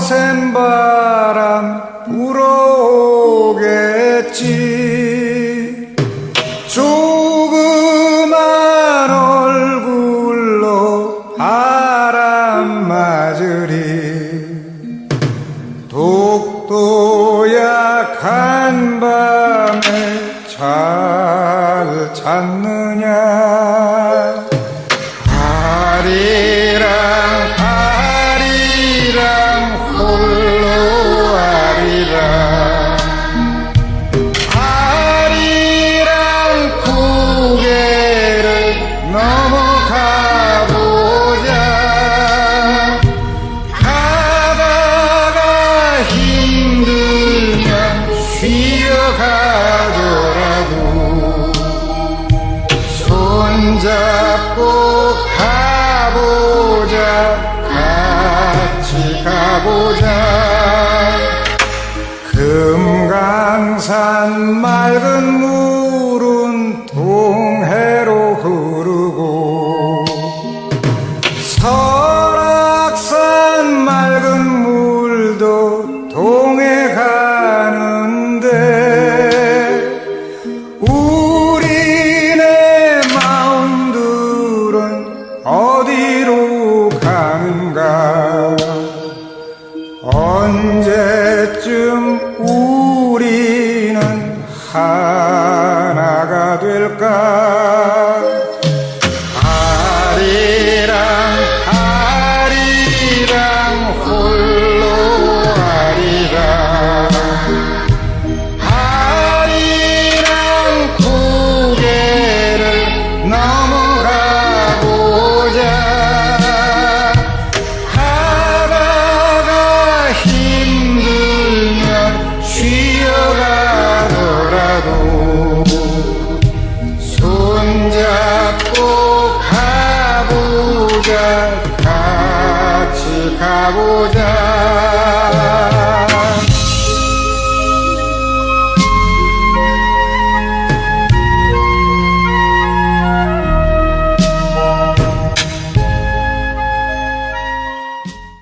거센 바람 불어오겠지. 조그만 얼굴로 바람 맞으리. 독도 약한 밤에 잘 찾는 손잡고 가보자. 같이 가보자. 금강산 맑은 물은 동 high. 시작 같이 가보자.